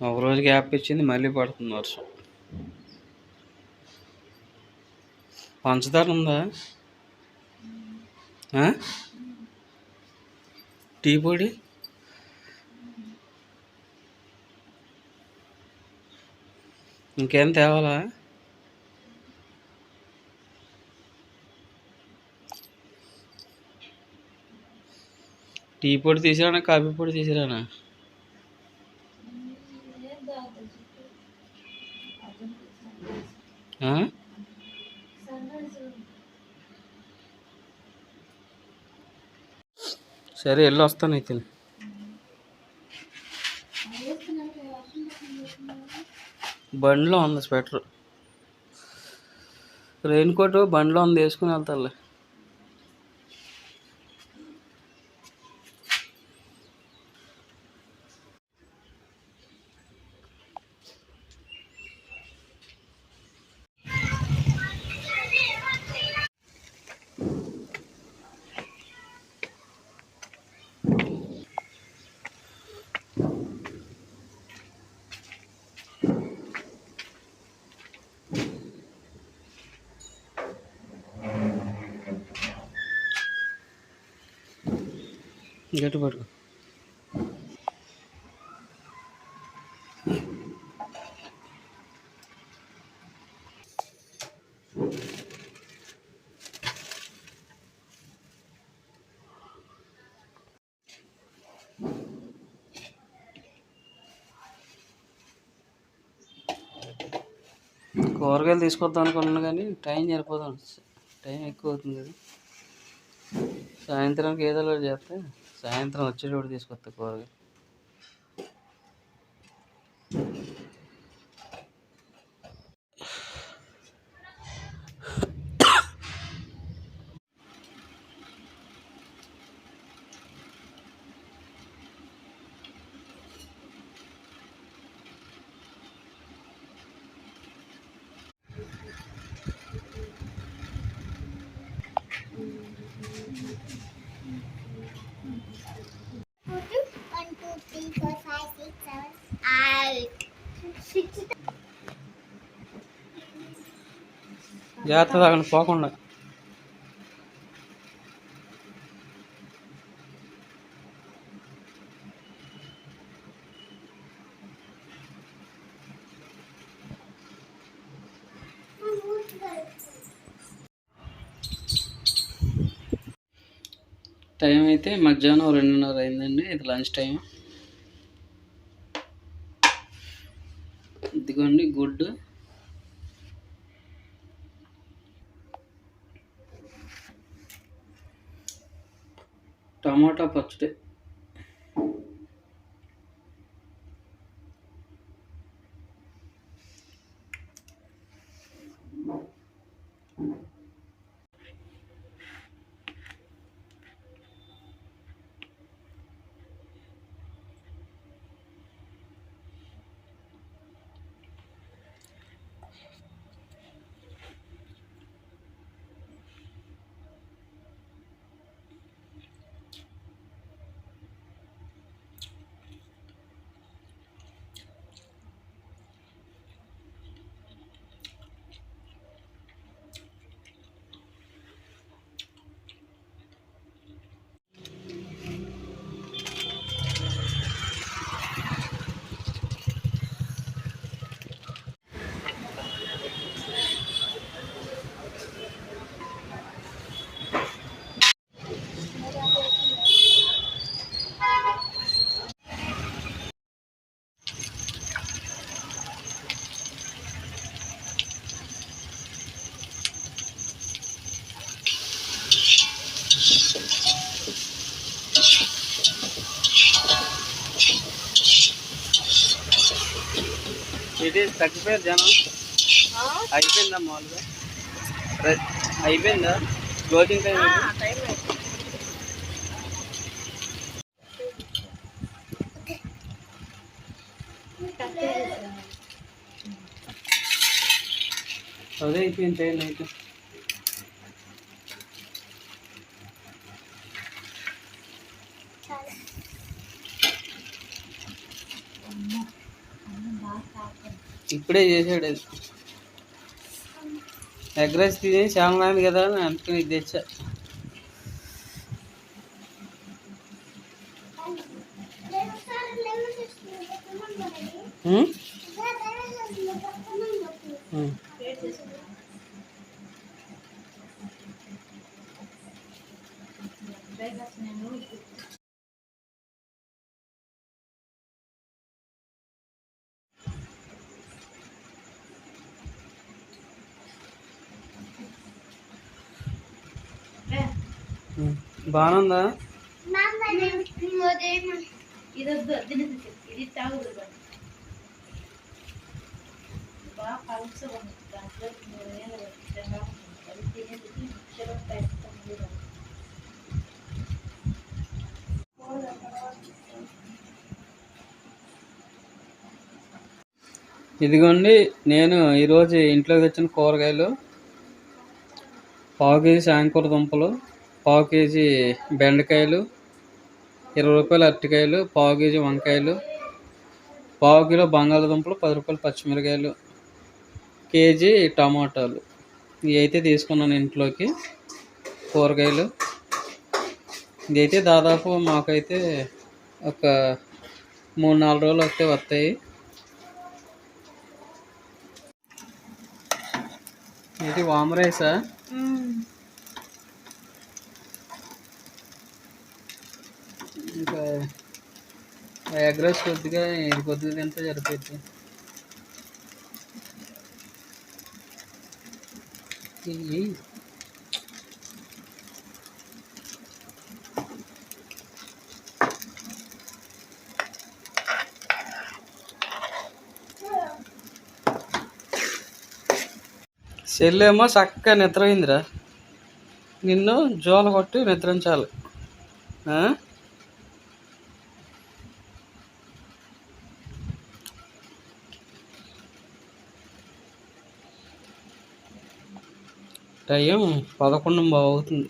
ఒక రోజు గ్యాప్ ఇచ్చింది మళ్ళీ పడుతుంది వర్షం. పంచదార ఉందా? టీ పొడి? ఇంకేం తేవాలా? టీ పొడి తీసిరానా కాఫీ పొడి తీసిరానా సరే వెళ్ళి వస్తాను అయితే. బండిలో ఉంది స్వెటర్. రెయిన్ కోట్ బండిలో ఉంది వేసుకుని వెళ్తాలే. గట్టి పట్టుకో. కూరగాయలు తీసుకొద్దాం అనుకున్నాను కానీ టైం సరిపోదాం టైం ఎక్కువ అవుతుంది కదా. సాయంత్రానికి ఏదో చేస్తే సాయంత్రం వచ్చేటప్పుడు తీసుకొస్తా కూరగాయలు. జాగ్రత్త తాగండి పోకుండా. టైం అయితే మధ్యాహ్నం రెండున్నర అయిందండి ఇది లంచ్ టైం. ఇదిగోండి గుడ్ టమాటా పచ్చడి ఇది తగ్గిపోయారు జనం. అయిపోయిందా మామూలుగా? అయిపోయిందా? Closing time? అదే అయిపోయింది? టైం నైట్ ఇప్పుడే చేసాడు అది ఎగ్ రైస్ తిని చాలా కదా అని అందుకని ఇది తెచ్చా బాగుందా? ఇదిగోండి నేను ఈరోజు ఇంట్లో తెచ్చిన కూరగాయలు పావు కేజీ శాంకూర దుంపలు పావు కేజీ బెండకాయలు ఇరవై రూపాయలు అరటికాయలు పావు కేజీ వంకాయలు పావు కిలో బంగాళదుంపలు పది రూపాయలు పచ్చిమిరకాయలు కేజీ టమాటాలు. ఇవి అయితే తీసుకున్నాను ఇంట్లోకి కూరగాయలు. ఇదైతే దాదాపు మాకైతే ఒక మూడు నాలుగు రోజులు వస్తే వస్తాయి. ఇది వామరేసా? ఇంకా ఎగ్ రైస్ కొద్దిగా ఇది కొద్దిగా తింటే సరిపోద్ది. ఇయ్యి. చెల్లేమో చక్కగా నిద్రపోయిందిరా. నిన్ను జోల కొట్టి నిద్రించాలి. టైం పదకొండు అవుతుంది